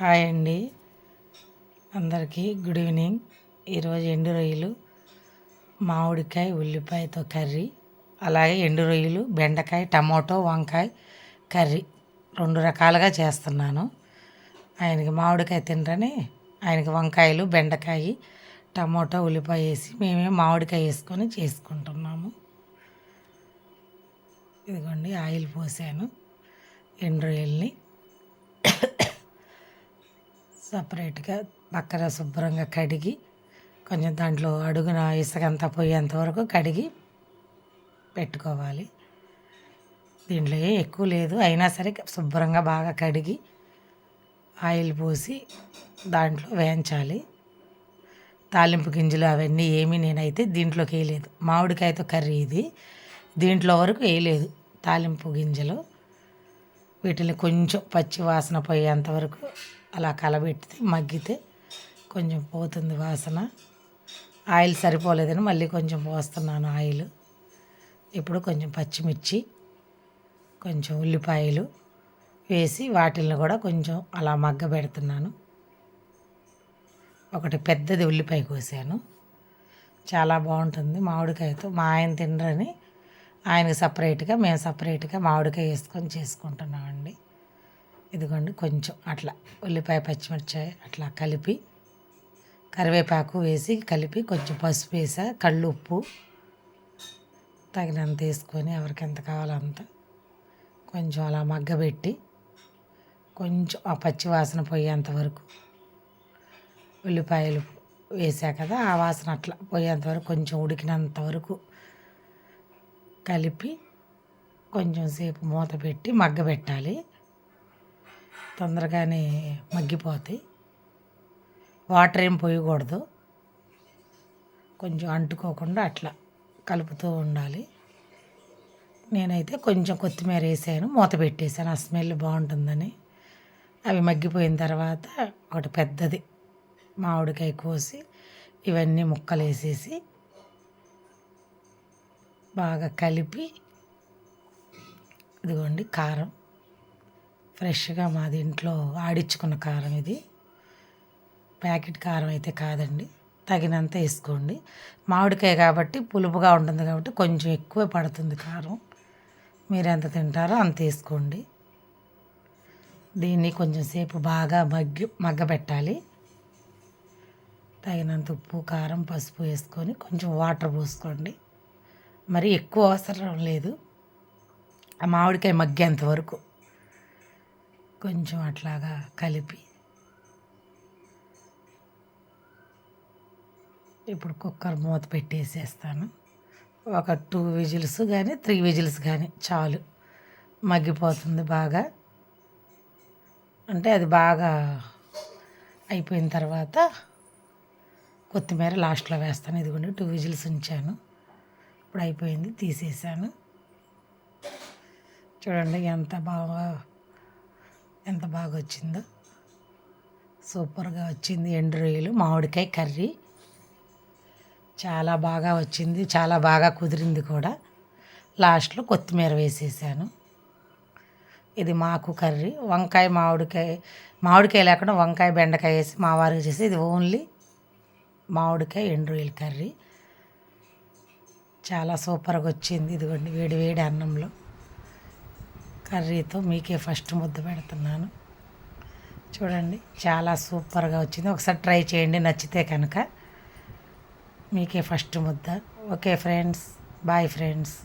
Hi అండి. అందరికీ good evening. ఈరోజు ఎండు రొయ్యలు మామిడికాయ ఉల్లిపాయతో కర్రీ అలాగే ఎండు రొయ్యలు బెండకాయ టమాటో వంకాయ కర్రీ రెండు రకాలుగా చేస్తున్నాను. ఆయనకి మామిడికాయ తినరని ఆయనకి వంకాయలు బెండకాయ టమాటో ఉల్లిపాయ వేసి మేమే మామిడికాయ వేసుకొని చేసుకుంటున్నాము. ఇదిగోండి ఆయిల్ పోసాను ఎండు రొయ్యల్ని. సపరేట్గా పక్కన శుభ్రంగా కడిగి కొంచెం దాంట్లో అడుగున ఇసుకంతా పోయేంత వరకు కడిగి పెట్టుకోవాలి. దీంట్లో ఏ ఎక్కువ లేదు. అయినా సరే శుభ్రంగా బాగా కడిగి ఆయిల్ పోసి దాంట్లో వేయించాలి. తాలింపు గింజలు అవన్నీ ఏమీ నేనైతే దీంట్లోకి వేయలేదు. మామిడికాయతో కర్రీ ఇది. దీంట్లో వరకు వేయలేదు తాలింపు గింజలు. వీటిని కొంచెం పచ్చి వాసన పోయేంత వరకు అలా కలబెట్టితే మగ్గితే కొంచెం పోతుంది వాసన. ఆయిల్ సరిపోలేదని మళ్ళీ కొంచెం పోస్తున్నాను ఆయిల్. ఇప్పుడు కొంచెం పచ్చిమిర్చి కొంచెం ఉల్లిపాయలు వేసి వాటిల్ని కూడా కొంచెం అలా మగ్గ పెడుతున్నాను ఒకటి పెద్దది ఉల్లిపాయ కోసాను. చాలా బాగుంటుంది మామిడికాయతో. మా ఆయన తినరని ఆయనకు సపరేట్గా మేము సపరేట్గా మామిడికాయ వేసుకొని చేసుకుంటున్నామండి. ఇదిగోండి కొంచెం అట్లా ఉల్లిపాయ పచ్చిమిర్చి అట్లా కలిపి కరివేపాకు వేసి కలిపి కొంచెం పసుపు వేసా కళ్ళు ఉప్పు తగినంత వేసుకొని ఎవరికి ఎంత కావాలో అంత కొంచెం అలా మగ్గబెట్టి కొంచెం ఆ పచ్చి వాసన పోయేంత వరకు ఉల్లిపాయలు వేసా కదా ఆ వాసన అట్లా పోయేంత వరకు కొంచెం ఉడికినంత వరకు కలిపి కొంచెం సేపు మూత పెట్టి మగ్గబెట్టాలి. తొందరగానే మగ్గిపోతాయి. వాటర్ ఏం పోయకూడదు. కొంచెం అంటుకోకుండా అట్లా కలుపుతూ ఉండాలి. నేనైతే కొంచెం కొత్తిమీర వేసాను మూత పెట్టేసాను ఆ స్మెల్ బాగుంటుందని. అవి మగ్గిపోయిన తర్వాత ఒకటి పెద్దది మామిడికాయ కోసి ఇవన్నీ ముక్కలు వేసేసి బాగా కలిపి ఇదిగోండి కారం. ఫ్రెష్గా మాది ఇంట్లో ఆడించుకున్న కారం ఇది. ప్యాకెట్ కారం అయితే కాదండి. తగినంత వేసుకోండి. మామిడికాయ కాబట్టి పులుపుగా ఉంటుంది కాబట్టి కొంచెం ఎక్కువ పడుతుంది కారం. మీరు ఎంత తింటారో అంత వేసుకోండి. దీన్ని కొంచెం సేపు బాగా మగ్గి మగ్గబెట్టాలి. తగినంత ఉప్పు కారం పసుపు వేసుకొని కొంచెం వాటర్ పోసుకోండి. మరి ఎక్కువ అవసరం లేదు. ఆ మామిడికాయ మగ్గేంత వరకు. కొంచెం అట్లాగా కలిపి ఇప్పుడు కుక్కర్ మూత పెట్టేసేస్తాను. ఒక టూ విజిల్స్ కానీ త్రీ విజిల్స్ కానీ చాలు. మగ్గిపోతుంది బాగా. అంటే అది బాగా అయిపోయిన తర్వాత కొత్తిమీర లాస్ట్లో వేస్తాను. ఇదిగోండి టూ విజిల్స్ ఉంచాను. ఇప్పుడు అయిపోయింది తీసేసాను. చూడండి ఎంత బాగా ఎంత బాగా వచ్చిందో. సూపర్గా వచ్చింది ఎండు రొయ్యలు మామిడికాయ కర్రీ. చాలా బాగా వచ్చింది చాలా బాగా కుదిరింది కూడా. లాస్ట్లో కొత్తిమీర వేసేసాను. ఇది మాకు కర్రీ. వంకాయ మామిడికాయ మామిడికాయ లేకుండా వంకాయ బెండకాయ వేసి మా వారికి చేసి ఇది ఓన్లీ మామిడికాయ ఎండు రొయ్యల కర్రీ. చాలా సూపర్గా వచ్చింది. ఇదిగోండి వేడి వేడి అన్నంలో. కర్రీతో మీకే ఫస్ట్ ముద్ద పెడుతున్నాను. చూడండి చాలా సూపర్గా వచ్చింది. ఒకసారి ట్రై చేయండి నచ్చితే కనుక. మీకే ఫస్ట్ ముద్ద. Okay friends. Bye friends.